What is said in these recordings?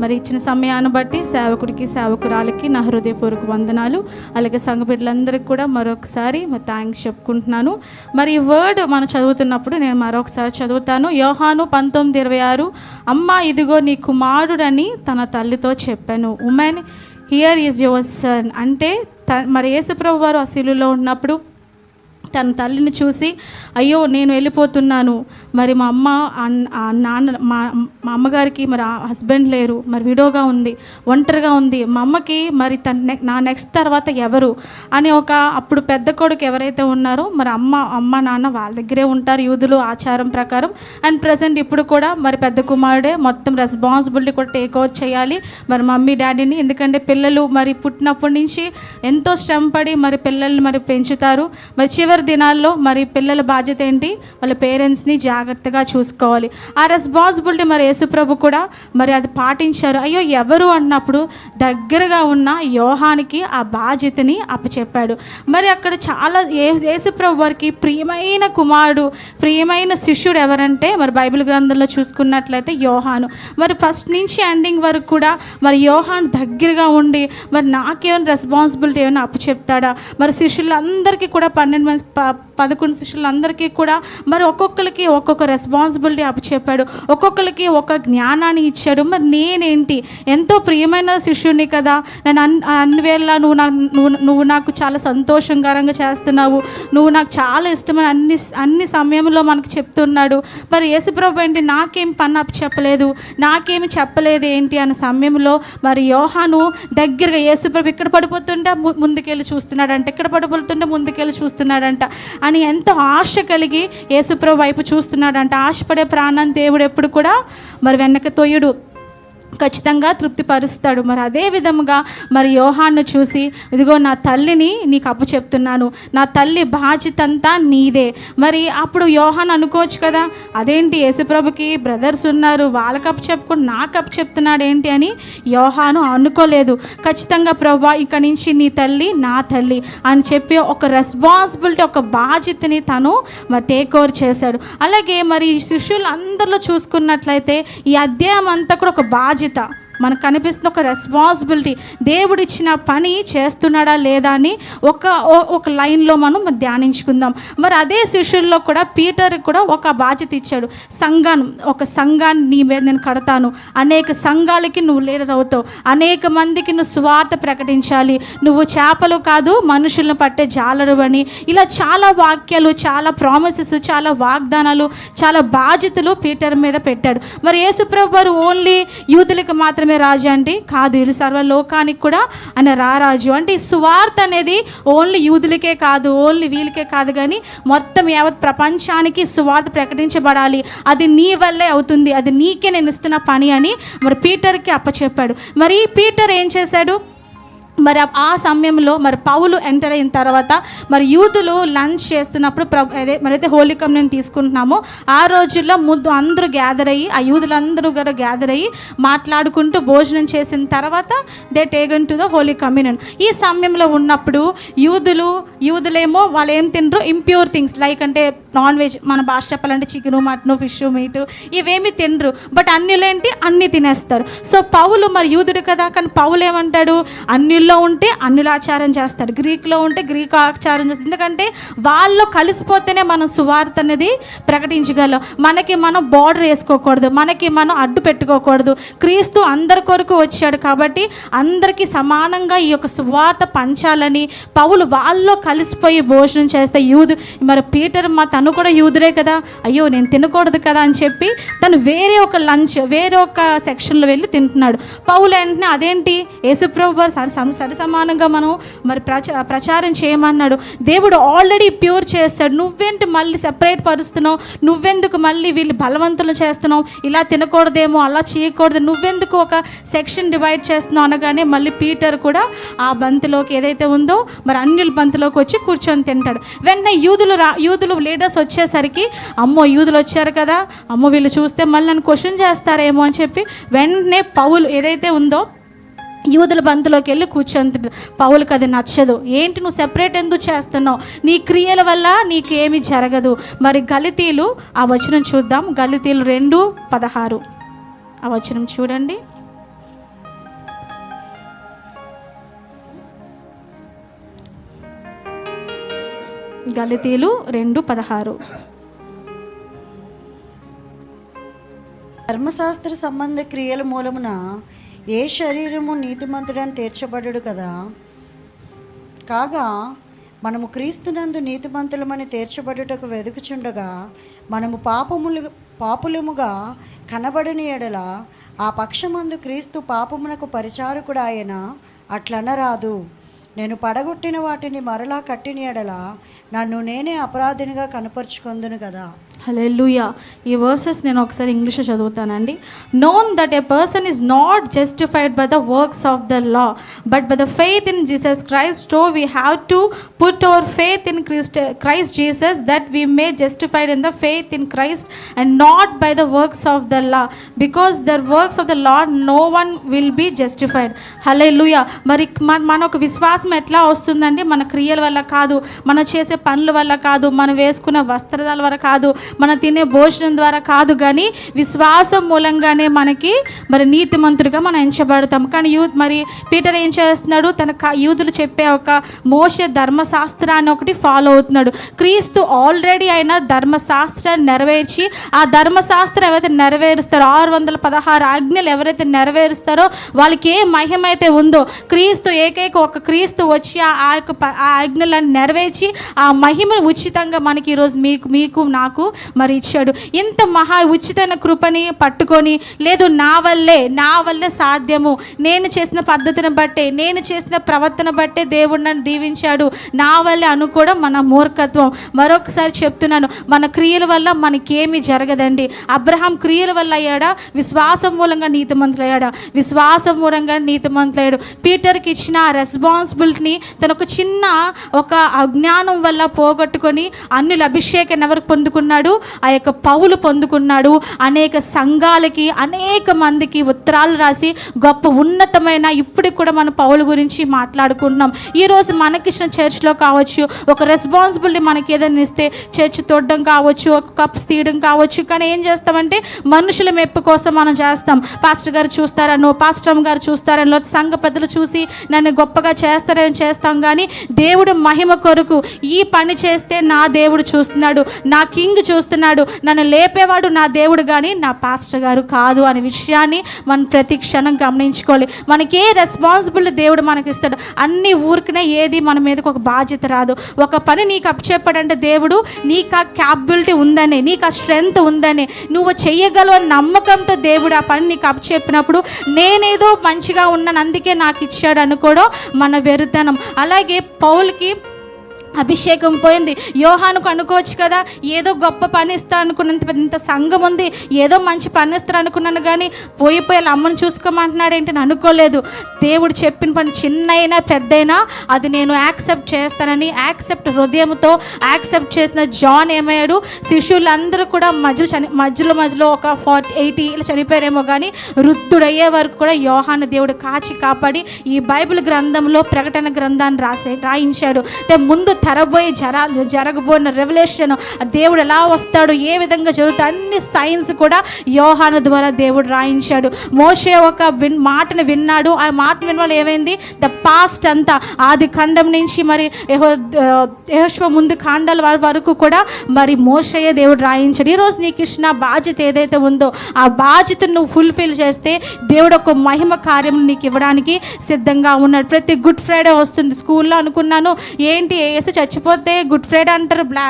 మరి ఇచ్చిన సమయాన్ని బట్టి సేవకుడికి సేవకురాలకి నా హృదయపూర్వక వందనాలు. అలాగే సంఘ బిడ్డలందరికీ కూడా మరొకసారి మరి థ్యాంక్స్ చెప్పుకుంటున్నాను. మరి ఈ వర్డ్ మనం చదువుతున్నప్పుడు నేను మరొకసారి చదువుతాను. యోహాను పంతొమ్మిది ఇరవై ఆరు అమ్మ ఇదిగో నీ కుమారుడని తన తల్లితో చెప్పాను. Woman here is your son అంటే త మరి యేసుప్రభు వారు ఆ శిలులో ఉన్నప్పుడు తన తల్లిని చూసి అయ్యో నేను వెళ్ళిపోతున్నాను. మరి మా అమ్మ నాన్న మా మా అమ్మగారికి మరి ఆ హస్బెండ్ లేరు. మరి విడోగా ఉంది ఒంటరిగా ఉంది. మా అమ్మకి మరి తన నా నెక్స్ట్ తర్వాత ఎవరు? అని ఒక అప్పుడు పెద్ద కొడుకు ఎవరైతే ఉన్నారో మరి అమ్మ అమ్మ నాన్న వాళ్ళ దగ్గరే ఉంటారు యూదులు ఆచారం ప్రకారం. అండ్ ప్రజెంట్ ఇప్పుడు కూడా మరి పెద్ద కుమారుడే మొత్తం రెస్పాన్సిబిలిటీ కూడా టేక్ ఓవర్ చేయాలి. మరి మమ్మీ డాడీని ఎందుకంటే పిల్లలు మరి పుట్టినప్పటి నుంచి ఎంతో శ్రమపడి మరి పిల్లల్ని మరి పెంచుతారు. మరి చివరి చివరి దినాల్లో మరి పిల్లల బాధ్యత ఏంటి? వాళ్ళ పేరెంట్స్ని జాగ్రత్తగా చూసుకోవాలి. ఆ రెస్పాన్సిబిలిటీ మరి యేసుప్రభు కూడా మరి అది పాటించారు. అయ్యో ఎవరు అన్నప్పుడు దగ్గరగా ఉన్న యోహానికి ఆ బాధ్యతని అప్పచెప్పాడు. మరి అక్కడ చాలా ఏ యేసుప్రభు వారికి ప్రియమైన కుమారుడు ప్రియమైన శిష్యుడు ఎవరంటే మరి బైబిల్ గ్రంథంలో చూసుకున్నట్లయితే యోహాను. మరి ఫస్ట్ నుంచి ఎండింగ్ వరకు కూడా మరి యోహాన్ దగ్గరగా ఉండి మరి నాకేమైనా రెస్పాన్సిబిలిటీ ఏమైనా అప్పచెప్తాడా? మరి శిష్యులందరికీ కూడా పన్నెండు మంది ప పదకొండు శిష్యులందరికీ కూడా మరి ఒక్కొక్కరికి ఒక్కొక్క రెస్పాన్సిబిలిటీ అప్పచెప్పాడు ఒక్కొక్కరికి ఒక జ్ఞానాన్ని ఇచ్చాడు. మరి నేనేంటి? ఎంతో ప్రియమైన శిష్యుని కదా. నేను అన్ అన్ని నువ్వు నా నువ్వు నువ్వు నాకు చాలా సంతోషకరంగా చేస్తున్నావు. నువ్వు నాకు చాలా ఇష్టమైన అన్ని అన్ని సమయంలో మనకు చెప్తున్నాడు. మరి యేసుప్రభు ఏంటి? నాకేం పని అప్పు చెప్పలేదు. నాకేమి చెప్పలేదు ఏంటి అన్న సమయంలో మరి యోహాను దగ్గరగా యేసుప్రభు ఇక్కడ పడిపోతుంటే ముందుకెళ్ళి చూస్తున్నాడంట. ఇక్కడ పడిపోతుంటే ముందుకెళ్ళి చూస్తున్నాడంట. అని ఎంతో ఆశ కలిగి యేసుప్రభు వైపు చూస్తున్నాడంట. ఆశపడే ప్రాణాన్ని దేవుడు ఎప్పుడు కూడా మరి వెనక తొయ్యుడు ఖచ్చితంగా తృప్తిపరుస్తాడు. మరి అదే విధముగా మరి యోహాన్ను చూసి ఇదిగో నా తల్లిని నీకు అప్పు చెప్తున్నాను. నా తల్లి బాధ్యత అంతా నీదే. మరి అప్పుడు యోహాన్ అనుకోవచ్చు కదా అదేంటి యేసుప్రభుకి బ్రదర్స్ ఉన్నారు వాళ్ళ కప్పు చెప్పుకుని నా కప్పు చెప్తున్నాడు ఏంటి అని యోహాను అనుకోలేదు. ఖచ్చితంగా ప్రభా ఇక నుంచి నీ తల్లి నా తల్లి అని చెప్పి ఒక రెస్పాన్సిబిలిటీ ఒక బాధ్యతని తను మరి టేక్ ఓవర్ చేశాడు. అలాగే మరి ఈ శిష్యులు అందరిలో చూసుకున్నట్లయితే ఈ అధ్యాయం అంతా కూడా ఒక బాధ్యత রচিতা మనకు కనిపిస్తున్న ఒక రెస్పాన్సిబిలిటీ దేవుడు ఇచ్చిన పని చేస్తున్నాడా లేదా అని ఒక ఒక లైన్లో మనం ధ్యానించుకుందాం. మరి అదే శిష్యుల్లో కూడా పీటర్ కూడా ఒక బాధ్యత ఇచ్చాడు. సంఘాన్ని ఒక సంఘాన్ని నీ మీద నేను కడతాను. అనేక సంఘాలకి నువ్వు లీడర్ అవుతావు. అనేక మందికి నువ్వు స్వార్థ ప్రకటించాలి. నువ్వు చేపలు కాదు మనుషులను పట్టే జాలరు అని. ఇలా చాలా వాక్యాలు చాలా ప్రామిసెస్ చాలా వాగ్దానాలు చాలా బాధ్యతలు పీటర్ మీద పెట్టాడు. మరి యేసుప్రభు వారు ఓన్లీ యూతులకు మాత్రమే రాజు అంటే కాదు వీళ్ళు సర్వలోకానికి కూడా ఆయన రారాజు. అంటే ఈ సువార్త అనేది ఓన్లీ యూదులకే కాదు ఓన్లీ వీళ్ళకే కాదు కానీ మొత్తం యావత్ ప్రపంచానికి సువార్త ప్రకటించబడాలి. అది నీ వల్లే అవుతుంది. అది నీకే నేను ఇస్తున్న పని అని మరి పీటర్కి అప్పచెప్పాడు. మరి ఈ పీటర్ ఏం చేశాడు? మరి ఆ- సమయంలో మరి పౌలు ఎంటర్ అయిన తర్వాత మరి యూతులు లంచ్ చేస్తున్నప్పుడు ప్ర అదే మరైతే హోలీ కమ్యూన్ తీసుకుంటున్నామో ఆ రోజుల్లో ముద్దు అందరూ గ్యాదర్ అయ్యి ఆ యూదులందరూ కూడా గ్యాదర్ అయ్యి మాట్లాడుకుంటూ భోజనం చేసిన తర్వాత they taken to the holy communion ఈ సమయంలో ఉన్నప్పుడు యూదులు యూదులేమో వాళ్ళు ఏం తినరు? ఇంప్యూర్ థింగ్స్ లైక్ అంటే నాన్ వెజ్ మన భాష చెప్పాలంటే చికెన్ మటన్ ఫిష్ మీట్ ఇవేమి తినరు. బట్ అన్నిలేంటి? అన్ని తినేస్తారు. సో పౌలు మరి యూదుడు కదా? కానీ పౌలు ఏమంటాడు అన్నిల్లో ఉంటే అన్నులాచారం చేస్తాడు గ్రీక్లో ఉంటే గ్రీక్ ఆచారం చేస్తాడు ఎందుకంటే వాళ్ళు కలిసిపోతేనే మనం సువార్త అనేది ప్రకటించగలం. మనకి మనం బార్డర్ వేసుకోకూడదు. మనకి మనం అడ్డు పెట్టుకోకూడదు. క్రీస్తు అందరి కొరకు వచ్చాడు కాబట్టి అందరికీ సమానంగా ఈ యొక్క సువార్త పంచాలని పౌలు వాళ్ళలో కలిసిపోయి భోజనం చేస్తే యూదు మరి పీటర్ మా తను కూడా యూదురే కదా. అయ్యో నేను తినకూడదు కదా అని చెప్పి తను వేరే ఒక లంచ్ వేరే ఒక సెక్షన్లో వెళ్ళి తింటున్నాడు. పౌలు వెంటనే అదేంటి? యేసుప్రభు వారు సరి సరి సమానంగా మనం మరి ప్రచ ప్రచారం చేయమన్నాడు. దేవుడు ఆల్రెడీ ప్యూర్ చేస్తాడు. నువ్వేంటి మళ్ళీ సెపరేట్ పరుస్తున్నావు? నువ్వెందుకు మళ్ళీ వీళ్ళు బలవంతులు చేస్తున్నావు? ఇలా తినకూడదేమో అలా చేయకూడదు. నువ్వెందుకు ఒక సెక్షన్ డివైడ్ చేస్తున్నావు అనగానే మళ్ళీ పీటర్ కూడా ఆ బంతిలోకి ఏదైతే ఉందో మరి అన్యుల బంతిలోకి వచ్చి కూర్చొని తింటాడు. వెంటనే యూదులు రా యూదులు లీడర్స్ వచ్చేసరికి అమ్మో యూదులు వచ్చారు కదా అమ్మో వీళ్ళు చూస్తే మళ్ళీ నన్ను క్వశ్చన్ చేస్తారేమో అని చెప్పి వెంటనే పౌలు ఏదైతే ఉందో యూదుల బంతులోకి వెళ్ళి కూర్చొని పౌలకు అది నచ్చదు. ఏంటి నువ్వు సెపరేట్ ఎందుకు చేస్తున్నావు? నీ క్రియల వల్ల నీకేమి జరగదు. మరి గలితీలు ఆ వచనం చూద్దాం. గలితీలు రెండు పదహారు. ఆ వచనం చూడండి. గలితీలు రెండు పదహారు. ధర్మశాస్త్ర సంబంధ క్రియల మూలమున ఏ శరీరము నీతిమంతుడని తీర్చబడడు కదా? కాగా మనము క్రీస్తునందు నీతిమంతులమని తీర్చబడుటకు వెదుకుచుండగా మనము పాపములు పాపులముగా కనబడని ఎడల ఆ పక్షమందు క్రీస్తు పాపమునకు పరిచారకుడు ఆయన అట్లనరాదు. నేను పడగొట్టిన వాటిని మరలా కట్టిన ఎడల నన్ను నేనే అపరాధినిగా కనపరుచుకొందును కదా? హలెలుయా ఈ వర్సెస్ నేను ఒకసారి ఇంగ్లీష్లో చదువుతానండి. Known that a person is not justified by the works of the law but by the faith in Jesus Christ so we have to put our faith in Christ Christ Jesus that we may justified in the faith in Christ and not by the works of the law because the works of the law no one will be justified hallelujah మరి మన మన ఒక విశ్వాసం ఎట్లా వస్తుందండి? మన క్రియల వల్ల కాదు మనం చేసే పనుల వల్ల కాదు మనం వేసుకున్న వస్త్రాల వల్ల కాదు మనం తినే భోజనం ద్వారా కాదు కానీ విశ్వాసం మూలంగానే మనకి మరి నీతిమంతుడిగా మనం ఎంచబడతాం. కానీ యూత్ మరి పీటర్ ఏం చేస్తున్నాడు? తన యూదులు చెప్పే ఒక మోస ధర్మశాస్త్రాన్ని ఒకటి ఫాలో అవుతున్నాడు. క్రీస్తు ఆల్రెడీ అయిన ధర్మశాస్త్రాన్ని నెరవేర్చి ఆ ధర్మశాస్త్రం ఎవరైతే నెరవేరుస్తారో ఆరు వందల పదహారు ఆజ్ఞలు ఎవరైతే నెరవేరుస్తారో వాళ్ళకి ఏ మహిమ అయితే ఉందో క్రీస్తు ఏకైక ఒక క్రీస్తు వచ్చి ఆ- ఆ యొక్క ఆ ఆజ్ఞలను నెరవేర్చి ఆ మహిమను ఉచితంగా మనకి ఈరోజు మీకు మీకు నాకు మరి ఇచ్చాడు. ఇంత మహా ఉచితమైన కృపని పట్టుకొని లేదు నా వల్లే నా వల్లే సాధ్యము. నేను చేసిన పద్ధతిని బట్టే నేను చేసిన ప్రవర్తన బట్టే దేవుడు నన్ను దీవించాడు. నా వల్లే అనుకోవడం మన మూర్ఖత్వం. మరొకసారి చెప్తున్నాను మన క్రియల వల్ల మనకేమీ జరగదండి. అబ్రహాం క్రియల వల్ల అయ్యాడా? విశ్వాసం మూలంగా నీతిమంతులయ్యాడా? విశ్వాసం మూలంగా నీతిమంతులయ్యాడు. పీటర్కి ఇచ్చిన రెస్పాన్సిబిలిటీని తన ఒక చిన్న ఒక అజ్ఞానం వల్ల పోగొట్టుకొని అన్యుల అభిషేకం ఎవరికి పొందుకున్నాడు? ఆ యొక్క పౌలు పొందుకున్నాడు. అనేక సంఘాలకి అనేక మందికి ఉత్తరాలు రాసి గొప్ప ఉన్నతమైన ఇప్పటికి కూడా మన పౌలు గురించి మాట్లాడుకుంటున్నాం. ఈరోజు మనకిచ్చిన చర్చ్లో కావచ్చు ఒక రెస్పాన్సిబిలిటీ మనకి ఏదైనా ఇస్తే చర్చ్ తొడడం కావచ్చు ఒక కప్స్ తీయడం కావచ్చు కానీ ఏం చేస్తామంటే మనుషుల మెప్పు కోసం మనం చేస్తాం. పాస్టర్ గారు చూస్తారనో పాస్టర్ గారు చూస్తారనో సంఘ పెద్దలు చూసి నన్ను గొప్పగా చేస్తారని చేస్తాం కానీ దేవుడు మహిమ కొరకు ఈ పని చేస్తే నా దేవుడు చూస్తున్నాడు. నా కింగ్ చూ చూస్తున్నాడు. నన్ను లేపేవాడు నా దేవుడు కానీ నా పాస్టర్ గారు కాదు అనే విషయాన్ని మనం ప్రతి క్షణం గమనించుకోవాలి. మనకి ఏ రెస్పాన్సిబిలిటీ దేవుడు మనకి ఇస్తాడు అన్ని ఊరికనే ఏది మన మీదకి ఒక బాధ్యత రాదు. ఒక పని నీకు అప్పచెప్పాడంటే దేవుడు నీకు ఆ క్యాపబిలిటీ ఉందని నీకు ఆ స్ట్రెంగ్త్ ఉందని నువ్వు చెయ్యగలవు నమ్మకంతో దేవుడు ఆ పని నీకు అప్పచెప్పినప్పుడు నేనేదో మంచిగా ఉన్నాను అందుకే నాకు ఇచ్చాడు అనుకోవడం మన వెరుతనం అలాగే పౌల్కి అభిషేకం పోయింది. యోహానుకు అనుకోవచ్చు కదా ఏదో గొప్ప పని ఇస్తాను అనుకున్నంత పెద్ద ఇంత సంఘం ఉంది ఏదో మంచి పని ఇస్తారు అనుకున్నాను కానీ పోయి పోయి అమ్మను అమ్మని చూసుకోమంటున్నాడు ఏంటి అని అనుకోలేదు. దేవుడు చెప్పిన పని చిన్నైనా పెద్దయినా అది నేను యాక్సెప్ట్ చేస్తానని యాక్సెప్ట్ హృదయంతో యాక్సెప్ట్ చేసిన జాన్ ఏమయ్యాడు? శిష్యులందరూ కూడా మధ్యలో చని మధ్యలో మధ్యలో ఒక ఫార్టీ ఎయిటీ ఇలా చనిపోయారేమో కానీ వృద్ధుడయ్యే వరకు కూడా యోహాను దేవుడు కాచి కాపాడి ఈ బైబిల్ గ్రంథంలో ప్రకటన గ్రంథాన్ని రాసే రాయించాడు. అంటే ముందు తరబోయే జర జరగబోయిన రెవల్యూషన్ దేవుడు ఎలా వస్తాడు ఏ విధంగా జరుగుతాయి అన్ని సైన్స్ కూడా యోహాన ద్వారా దేవుడు రాయించాడు. మోషే ఒక విన్ మాటను విన్నాడు. ఆ మాట విన్న వాళ్ళు ఏమైంది? ద పాస్ట్ అంతా ఆది ఖండం నుంచి మరి యహోశ్వ ముందు కాండాల వారి వరకు కూడా మరి మోషయ్య దేవుడు రాయించాడు. ఈరోజు నీకు ఇచ్చిన బాధ్యత ఏదైతే ఉందో ఆ బాధ్యతను నువ్వు ఫుల్ఫిల్ చేస్తే దేవుడు ఒక మహిమ కార్యం నీకు ఇవ్వడానికి సిద్ధంగా ఉన్నాడు. ప్రతి గుడ్ ఫ్రైడే వస్తుంది. స్కూల్లో అనుకున్నాను ఏంటి వేసి చచ్చిపోతే గుడ్ ఫ్రైడే అంటారు బ్లా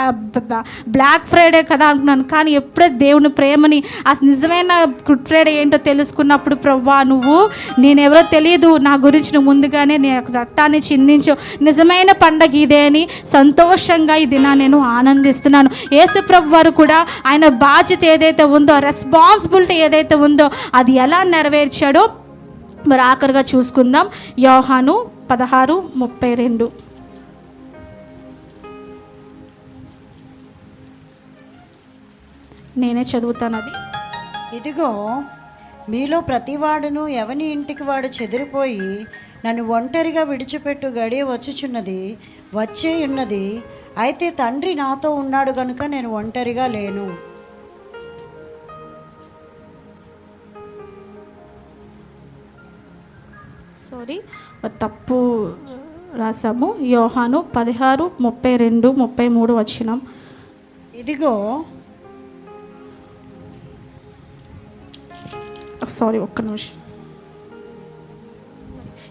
బ్లాక్ ఫ్రైడే కదా అనుకున్నాను కానీ ఎప్పుడే దేవుని ప్రేమని ఆ నిజమైన గుడ్ ఫ్రైడే ఏంటో తెలుసుకున్నప్పుడు ప్రవ్వా నువ్వు నేనెవరో తెలియదు నా గురించి నువ్వు ముందుగానే నీ రక్తాన్ని చిందించు. నిజమైన పండగ ఇదే అని సంతోషంగా ఈ దినా నేను ఆనందిస్తున్నాను. యేసు ప్రభు వారు కూడా ఆయన బాధ్యత ఏదైతే ఉందో రెస్పాన్సిబిలిటీ ఏదైతే ఉందో అది ఎలా నెరవేర్చాడో మరి ఆఖరిగా చూసుకుందాం. యోహాను పదహారు ముప్పై రెండు. నేనే చదువుతాను అది. ఇదిగో మీలో ప్రతివాడును ఎవని ఇంటికి వాడు చెదిరిపోయి నన్ను ఒంటరిగా విడిచిపెట్టు గడియ వచ్చుచున్నది వచ్చే ఉన్నది. అయితే తండ్రి నాతో ఉన్నాడు కనుక నేను ఒంటరిగా లేను. సారీ తప్పు రాసాము. యోహాను పదహారు ముప్పై రెండు ముప్పై మూడు వచ్చినాం ఇదిగో సారీ ఒక్క నిమిషం.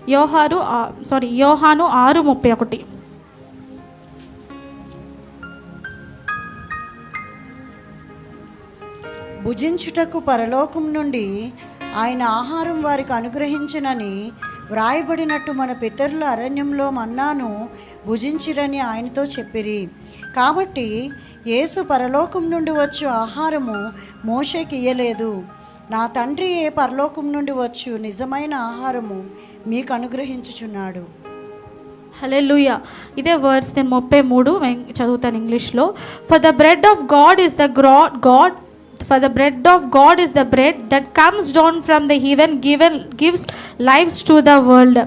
యోహారు సారీ యోహాను ఆరు ముప్పై ఒకటి. భుజించుటకు పరలోకం నుండి ఆయన ఆహారం వారికి అనుగ్రహించనని వ్రాయబడినట్టు మన పితరుల అరణ్యంలో మన్నాను భుజించిరని ఆయనతో చెప్పిరి. కాబట్టి యేసు పరలోకం నుండి వచ్చు ఆహారము మోషేకి ఇయ్యలేదు. నా తండ్రి ఏ పరలోకం నుండి వచ్చు నిజమైన ఆహారము మీకు అనుగ్రహించుచున్నాడు. హలెలుయ ఇదే వర్డ్స్ నేను ముప్పై మూడు చదువుతాను ఇంగ్లీష్లో for the bread of God is the gram God for the bread of God is the bread that comes down from the heaven given gives lives to the world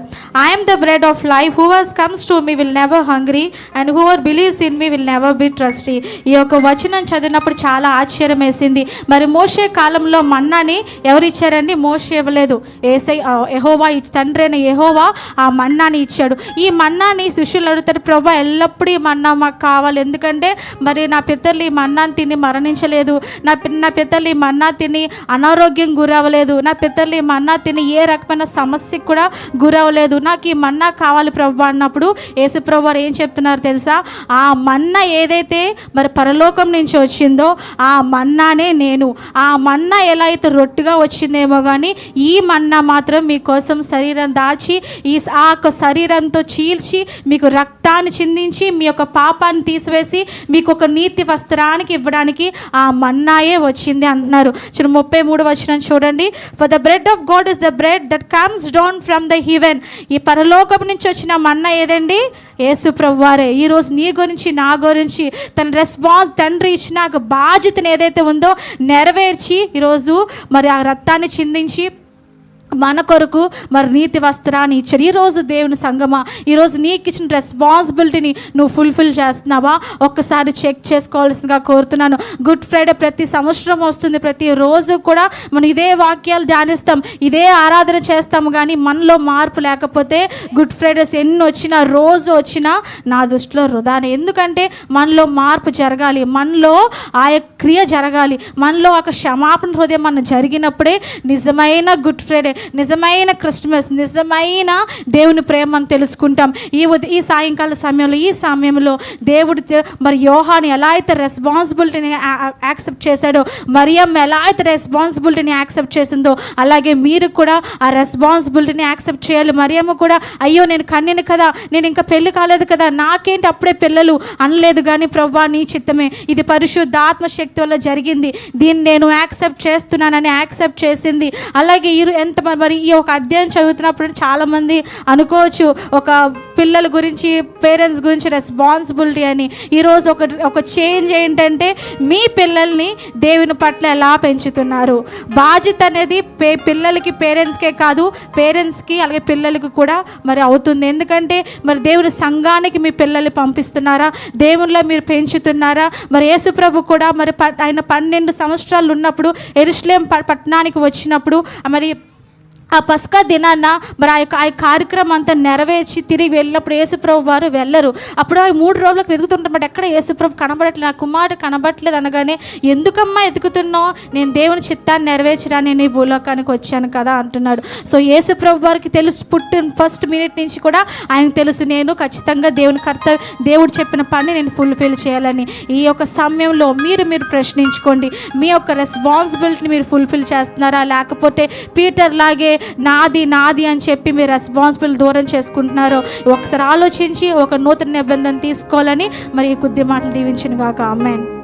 I am the bread of life who comes to me will never hungry and whoever believes in me will never be thirsty ఈ యొక్క వచనం చదివినప్పుడు చాలా ఆశ్చర్యం వేసింది మరి మోషే కాలంలో మన్నాని ఎవరు ఇచ్చారండి? ఇవ్వలేదు. ఏసై ఎహోవా యెహోవా తండ్రి అయిన యెహోవా ఆ మన్నాని ఇచ్చాడు. ఈ మన్నాని శిష్యులు అడుగుతారు ప్రభా ఎల్లప్పుడూ ఈ మన్నా మాకు కావాలి. ఎందుకంటే మరి నా పితరులు ఈ మన్నాని తిని మరణించలేదు. నా నా పితరులు ఈ మన్నా తిని అనారోగ్యం గురవ్వలేదు. నా పితరులు ఈ మన్నా తిని ఏ రకమైన సమస్యకు కూడా గురవ్వలేదు. నాకు ఈ మన్నా కావాలి ప్రభు అన్నప్పుడు యేసు ప్రభు వారు ఏం చెప్తున్నారు తెలుసా? ఆ మన్నా ఏదైతే మరి పరలోకం నుంచి వచ్చిందో ఆ మన్నానే నేను. ఆ మన్నా ఎలా అయితే రొట్టుగా వచ్చిందేమో కానీ ఈ మన్నా మాత్రం మీకోసం శరీరం దాచి ఈ ఆ యొక్క శరీరంతో చీల్చి మీకు రక్తాన్ని చిందించి మీ యొక్క పాపాన్ని తీసివేసి మీకు ఒక నీతి వస్త్రానికి ఇవ్వడానికి ఆ మన్నాయే వచ్చింది అంటున్నారు. చిన్న ముప్పై మూడు వచ్చిన చూడండి. For the bread of God is the bread that comes down from the heaven ఈ పరలోకం నుంచి వచ్చిన మన్న ఏదండి? యేసు ప్రభువారే. ఈరోజు నీ గురించి నా గురించి తన రెస్పాన్స్ తండ్రి ఇచ్చిన బాధ్యతను ఏదైతే ఉందో నెరవేర్చి ఈరోజు మరి ఆ రక్తాన్ని చిందించి మన కొరకు మరి నీతి వస్త్రాన్ని ఇచ్చాడు ఈరోజు దేవుని సంగమా ఈరోజు నీకు ఇచ్చిన రెస్పాన్సిబిలిటీని నువ్వు ఫుల్ఫిల్ చేస్తున్నావా? ఒక్కసారి చెక్ చేసుకోవాల్సిందిగా కోరుతున్నాను. గుడ్ ఫ్రైడే ప్రతి సంవత్సరం వస్తుంది. ప్రతి రోజు కూడా మనం ఇదే వాక్యాలు ధ్యానిస్తాం. ఇదే ఆరాధన చేస్తాము కానీ మనలో మార్పు లేకపోతే గుడ్ ఫ్రైడేస్ ఎన్ని వచ్చినా రోజు వచ్చినా నా దృష్టిలో వృధానే. ఎందుకంటే మనలో మార్పు జరగాలి. మనలో ఆ క్రియ జరగాలి. మనలో ఒక క్షమాపణ హృదయం మన జరిగినప్పుడే నిజమైన గుడ్ ఫ్రైడే నిజమైన క్రిస్మస్ నిజమైన దేవుని ప్రేమను తెలుసుకుంటాం. ఈ ఉద ఈ సాయంకాల సమయంలో ఈ సమయంలో దేవుడు మరి యోహాని ఎలా అయితే రెస్పాన్సిబిలిటీని యాక్సెప్ట్ చేశాడో మరియమ్మ ఎలా అయితే రెస్పాన్సిబిలిటీని యాక్సెప్ట్ చేసిందో అలాగే మీరు కూడా ఆ రెస్పాన్సిబిలిటీని యాక్సెప్ట్ చేయాలి. మరియమ్మ కూడా అయ్యో నేను కన్నిను కదా నేను ఇంకా పెళ్ళి కాలేదు కదా నాకేంటి అప్పుడే పిల్లలు? అనలేదు కానీ ప్రభా నీ చిత్తమే. ఇది పరిశుద్ధాత్మ శక్తి వల్ల జరిగింది. దీన్ని నేను యాక్సెప్ట్ చేస్తున్నానని యాక్సెప్ట్ చేసింది. అలాగే ఇరు ఎంత మరి ఈ ఒక అధ్యాయం చదువుతున్నప్పుడు చాలామంది అనుకోవచ్చు ఒక పిల్లల గురించి పేరెంట్స్ గురించి రెస్పాన్సిబిలిటీ అని. ఈరోజు ఒక ఒక చేంజ్ ఏంటంటే మీ పిల్లల్ని దేవుని పట్ల ఎలా పెంచుతున్నారు? బాధ్యత అనేది పే పిల్లలకి పేరెంట్స్కే కాదు పేరెంట్స్కి అలాగే పిల్లలకి కూడా మరి అవుతుంది. ఎందుకంటే మరి దేవుని సంఘానికి మీ పిల్లల్ని పంపిస్తున్నారా? దేవునిలో మీరు పెంచుతున్నారా? మరి యేసుప్రభు కూడా మరి ప- ఆయన పన్నెండు సంవత్సరాలు ఉన్నప్పుడు ఎరుస్లేం పట్టణానికి వచ్చినప్పుడు మరి ఆ పస్కా దినాన్న మరి ఆ యొక్క ఆ కార్యక్రమం అంతా నెరవేర్చి తిరిగి వెళ్ళినప్పుడు యేసుప్రభు వారు వెళ్ళరు. అప్పుడు ఆ మూడు రోజులకు వెతుకుతుంటారు. ఎక్కడ యేసుప్రభు కనబడట్లేదు నా కుమారుడు కనబడట్లేదు అనగానే ఎందుకమ్మా ఎతుకుతున్నావు? నేను దేవుని చిత్తాన్ని నెరవేర్చడానికి నేను ఈ భూలోకానికి వచ్చాను కదా అంటున్నాడు. సో యేసుప్రభు వారికి తెలుసు పుట్టిన ఫస్ట్ మినిట్ నుంచి కూడా ఆయనకు తెలుసు నేను ఖచ్చితంగా దేవుని కర్త దేవుడు చెప్పిన పని నేను ఫుల్ఫిల్ చేయాలని. ఈ యొక్క సమయంలో మీరు మీరు ప్రశ్నించుకోండి. మీ యొక్క రెస్పాన్సిబిలిటీని మీరు ఫుల్ఫిల్ చేస్తున్నారా? లేకపోతే పీటర్ లాగే నాది నాది అని చెప్పి మీరు రెస్పాన్సిబుల్ దూరం చేసుకుంటున్నారో. ఒకసారి ఆలోచించి ఒక నూతన నిబంధన తీసుకోవాలని మరి ఈ కొద్ది మాటలు దీవించిన గాక అమ్మాయి